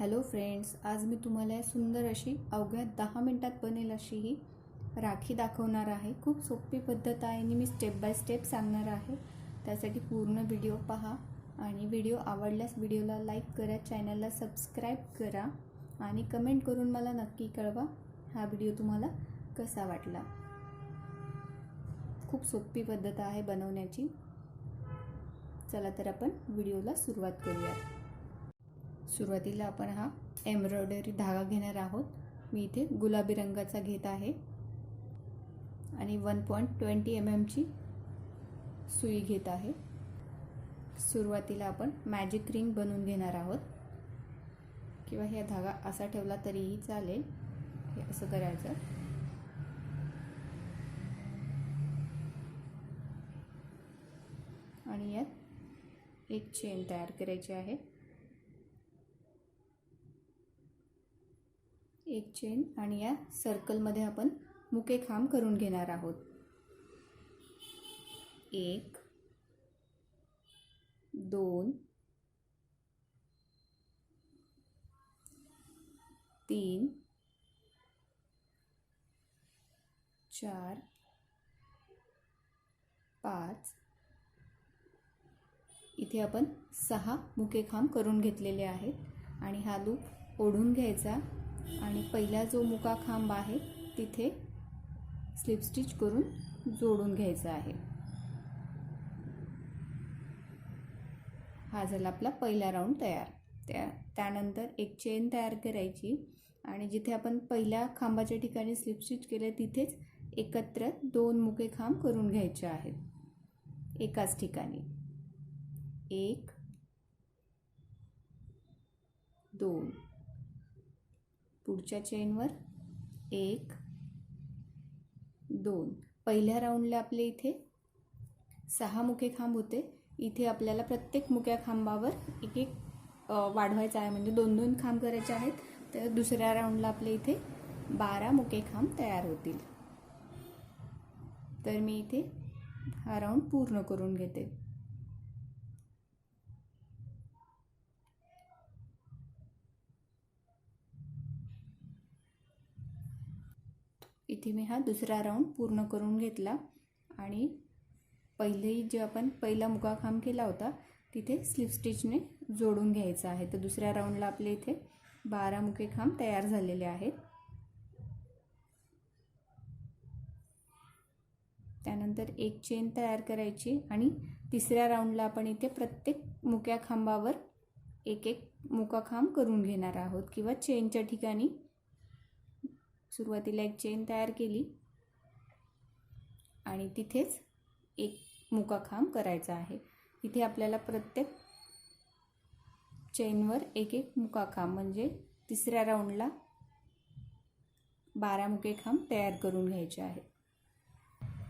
Hello friends आज मी तुम्हाला सुंदर अशी अवघ्या दहा मिनटात बनेल अशी ही राखी दाखवणार आहे. खूप सोपी पद्धत आहे आणि मी स्टेप बाय स्टेप सांगणार आहे. त्यासाठी पूर्ण व्हिडिओ पहा आणि व्हिडिओ आवडल्यास व्हिडिओला लाईक करा चॅनलला सबस्क्राईब करा आणि कमेंट करून मला नक्की कळवा हा व्हिडिओ तुम्हाला कसा वाटला. खूप सोपी पद्धत आहे बनवण्याची. चला तर आपण व्हिडिओला सुरुवात करूयात. सुरुवातीला आपण हा एम्ब्रॉयडरी धागा घेणार आहोत. मी इथे गुलाबी रंगाचा घेत आहे. आणि वन पॉईंट ट्वेंटी एम एमची सुई घेत आहे. सुरुवातीला आपण मॅजिक रिंग बनवून घेणार आहोत. किंवा हे धागा असा ठेवला तरीही चालेल. हे असं करायचं. आणि यात एक चेन तयार करायची आहे. एक चेन आणि या सर्कलमध्ये आपण मुके खांब करून घेणार आहोत. एक दोन तीन चार पाच. इथे आपण सहा मुके खांब करून घेतलेले आहेत आणि हा लूप ओढून घ्यायचा आणि पहिला जो मुका खांब आहे तिथे स्लिप स्टिच करून जोडून घ्यायचा आहे. हा झाला आपला पहिला राऊंड तयार. त्या त्यानंतर एक चेन तयार करायची आणि जिथे आपण पहिल्या खांबाच्या ठिकाणी स्लिप स्टिच केले तिथेच एकत्र दोन मुके खांब करून घ्यायचे आहेत. एकाच ठिकाणी. एक दोन. पुढच्या चेनवर एक दोन. पहिल्या राऊंडला आपले इथे सहा मुखे खांब होते. इथे आपल्याला प्रत्येक मुक्या खांबावर एक एक वाढवायचा आहे. म्हणजे दोन दोन खांब करायचे आहेत. तर दुसऱ्या राऊंडला आपले इथे बारा मुके खांब तयार होतील. तर मी इथे हा राऊंड पूर्ण करून घेते. इथे मी हा दुसरा राऊंड पूर्ण करून घेतला. आणि पहिलेही जे आपण पहिला मुकाखांब केला होता तिथे स्लिप स्टिचने जोडून घ्यायचा आहे. तर दुसऱ्या राऊंडला आपले इथे बारा मुके खांब तयार झालेले आहेत. त्यानंतर एक चेन तयार करायची आणि तिसऱ्या राऊंडला आपण इथे प्रत्येक मुक्या खांबावर एक एक मुका खांब करून घेणार आहोत. किंवा चेनच्या ठिकाणी सुरुवातीला एक चेन तयार केली. आणि तिथेच एक मुकाखांब करायचा आहे. इथे आपल्याला प्रत्येक चेनवर एक एक मुकाखांब म्हणजे तिसऱ्या राऊंडला बारा मुके खांब तयार करून घ्यायचे आहे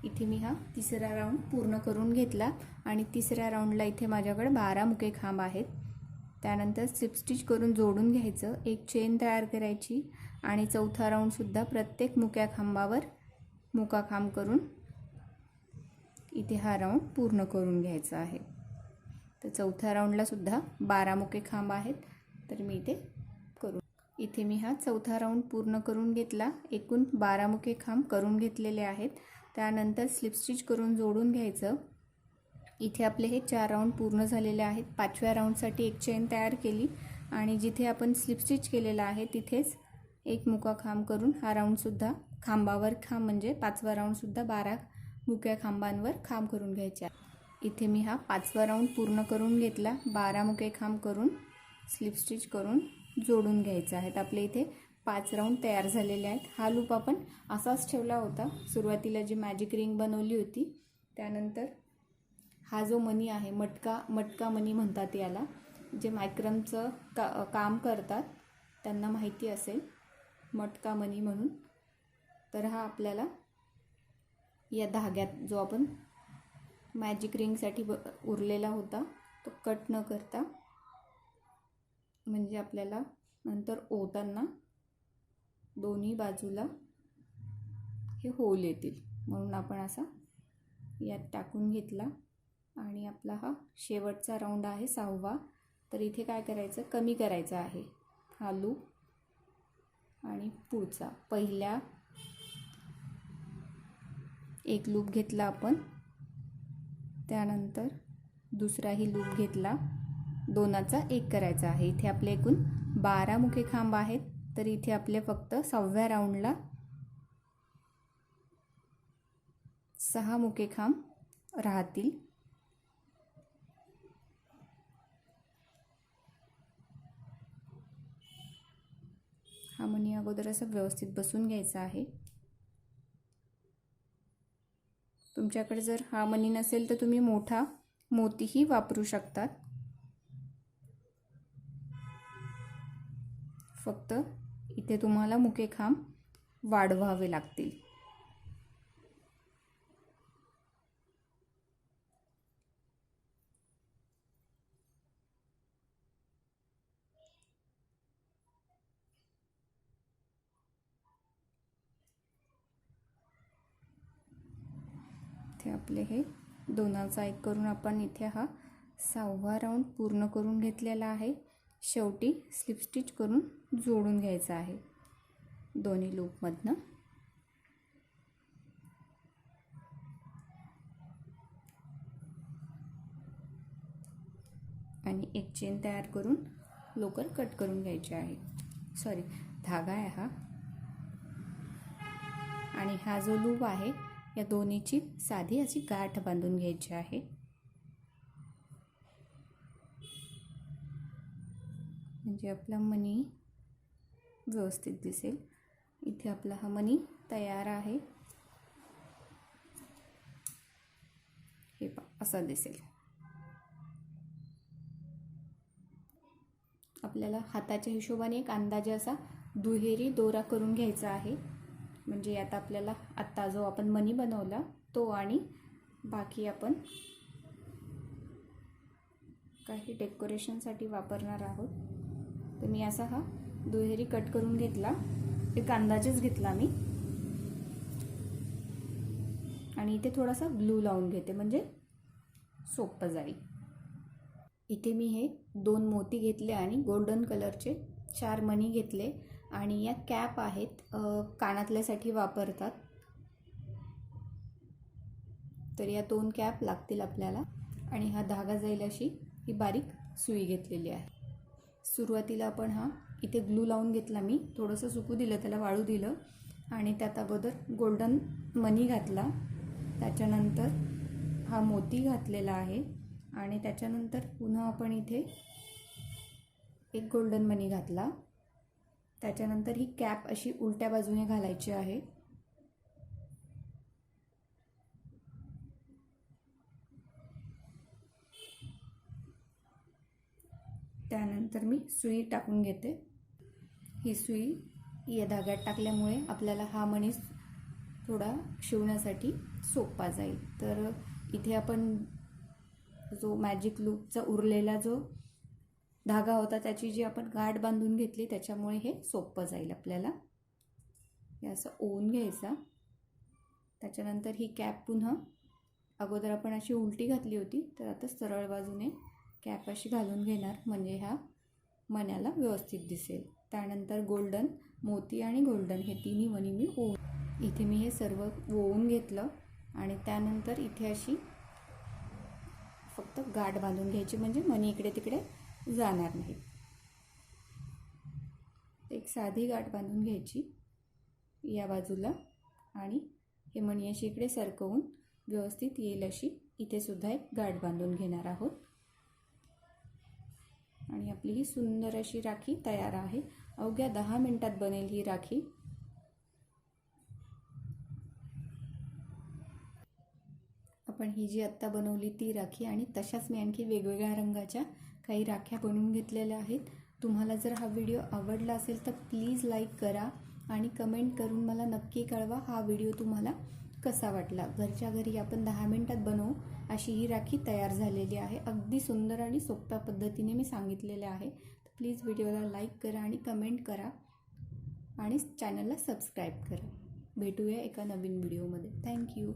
इथे मी हा तिसरा राऊंड पूर्ण करून घेतला आणि तिसऱ्या राऊंडला इथे माझ्याकडे बारा मुके खांब आहेत. त्यानंतर स्लिप स्टिच करून जोडून घ्यायचं. एक चेन तयार करायची आणि चौथा राऊंडसुद्धा प्रत्येक मुक्या खांबावर मुका खांब करून इथे हा राऊंड पूर्ण करून घ्यायचा आहे. तर चौथ्या राऊंडलासुद्धा बारा मुके खांब आहेत. तर मी इथे करून इथे मी हा चौथा राऊंड पूर्ण करून घेतला. एकूण बारा मुके खांब करून घेतलेले आहेत. त्यानंतर स्लिप स्टिच करून जोडून घ्यायचं. इथे आपले हे चार राऊंड पूर्ण झालेले आहेत. पाचव्या राऊंडसाठी एक चेन तयार केली आणि जिथे आपण स्लिप स्टिच केलेला आहे तिथेच एक मुका खांब करून हा राऊंडसुद्धा खांबावर खांब म्हणजे पाचवा राऊंडसुद्धा बारा मुक्या खांबांवर खांब करून घ्यायचे इथे मी हा पाचवा राऊंड पूर्ण करून घेतला. बारा मुके खांब करून स्लिप स्टिच करून जोडून घ्यायचं आहेत आपले इथे पाच राऊंड तयार झालेले आहेत. हा लूप आपण असाच ठेवला होता. सुरुवातीला जी मॅजिक रिंग बनवली होती त्यानंतर हा जो मनी आहे मटका मटका मनी म्हणतात याला जे मायक्रमचं का काम करतात त्यांना माहिती असेल मटका मनी म्हणून. तर हा आपल्याला या धाग्यात जो आपण मॅजिक रिंगसाठी ब उरलेला होता तो कट न करता म्हणजे आपल्याला नंतर ओताना दोन्ही बाजूला हे होल येतील. म्हणून आपण असा यात टाकून घेतला. आणि आपला हा शेवटचा राऊंड आहे सहावा. तर इथे काय करायचं? कमी करायचं आहे. हा लूप आणि पुढचा पहिल्या. एक लूप घेतला आपण. त्यानंतर दुसराही लूप घेतला. दोनाचा एक करायचा आहे. इथे आपले एकूण बारा मुखे खांब आहेत. तर इथे आपले फक्त सहाव्या राऊंडला सहा मुखे खांब राहतील. हा मणी अगोदर असं व्यवस्थित बसून घ्यायचा आहे. तुमच्याकडे जर हा मणी नसेल तर तुम्ही मोठा मोतीही वापरू शकतात. फक्त इथे तुम्हाला मुके खांब वाढवावे लागतील. आपले हे. दोनाचा एक करून आपण इथे हा सहावा राऊंड पूर्ण करून घेतलेला आहे. शेवटी स्लिप स्टिच करून जोडून घ्यायचा आहे. दोन्ही लूपमधनं आणि एक चेन तयार करून लोकर कट करून घ्यायची आहे. सॉरी धागा आहे हा. आणि हा जो लूप आहे या दोन्हीची साधी अशी गाठ बांधून घ्यायची आहे. म्हणजे आपला मनी व्यवस्थित दिसेल. इथे आपला हा मनी तयार आहे. हे पा असा दिसेल. आपल्याला हाताच्या हिशोबाने एक अंदाजे असा दुहेरी दोरा करून घ्यायचा आहे. म्हणजे यात आपल्याला आत्ता जो आपण मनी बनवला तो आणि बाकी आपण काही डेकोरेशनसाठी वापरणार आहोत. तर मी असा हा दुहेरी कट करून घेतला. एक अंदाजेच घेतला मी. आणि इथे थोडासा ग्लू लावून घेते म्हणजे सोपं जाईल. इथे मी हे दोन मोती घेतले आणि गोल्डन कलरचे चार मणी घेतले. आणि या कॅप आहेत कानातल्यासाठी वापरतात. तर या दोन कॅप लागतील आपल्याला. आणि हा धागा जाईल अशी ही बारीक सुई घेतलेली आहे. सुरुवातीला आपण हा इथे ग्लू लावून घेतला मी. थोडंसं सुकू दिलं त्याला वाळू दिलं. आणि त्यात अगोदर गोल्डन मनी घातला. त्याच्यानंतर हा मोती घातलेला आहे. आणि त्याच्यानंतर पुन्हा आपण इथे एक गोल्डन मनी घातला. त्याच्यानंतर ही कॅप अशी उलट्या बाजूने घालायची आहे. त्यानंतर मी सुई टाकून घेते. ही सुई या धाग्यात टाकल्यामुळे आपल्याला हा मणी थोडा शिवण्यासाठी सोपा जाईल. तर इथे आपण जो मॅजिक लूपचा उरलेला जो धागा होता त्याची जी आपण गाठ बांधून घेतली त्याच्यामुळे हे सोपं जाईल आपल्याला. हे असं ओवून घ्यायचा. त्याच्यानंतर ही कॅप पुन्हा अगोदर आपण अशी उलटी घातली होती तर आता सरळ बाजूने कॅप अशी घालून घेणार म्हणजे ह्या मण्याला व्यवस्थित दिसेल. त्यानंतर गोल्डन मोती आणि गोल्डन हे तिन्ही मणी मी ओवून इथे मी हे सर्व ओवून घेतलं. आणि त्यानंतर इथे अशी फक्त गाठ बांधून घ्यायची म्हणजे मणी इकडे तिकडे जाणार नाही. एक साधी गाठ बांधून घ्यायची या बाजूला आणि हे मणियाशी इकडे सरकवून व्यवस्थित येईल अशी इथे सुद्धा एक गाठ बांधून घेणार आहोत. आणि आपली ही सुंदर अशी राखी तयार आहे. अवघ्या दहा मिनटात बनेल ही राखी. आपण ही जी आत्ता बनवली ती राखी आणि तशाच मी आणखी वेगवेगळ्या रंगाच्या काही राख्या बनवून घेतलेल्या आहेत. तुम्हाला जर हा व्हिडिओ आवडला असेल तर प्लीज लाईक करा आणि कमेंट करून मला नक्की कळवा हा व्हिडिओ तुम्हाला कसा वाटला. घरच्या घरी आपण दहा मिनटात बनवू अशी ही राखी तयार झालेली आहे. अगदी सुंदर आणि सोप्या पद्धतीने मी सांगितलेले आहे. तर प्लीज व्हिडिओला लाईक करा आणि कमेंट करा आणि चॅनलला सबस्क्राईब करा. भेटूया एका नवीन व्हिडिओमध्ये. थँक्यू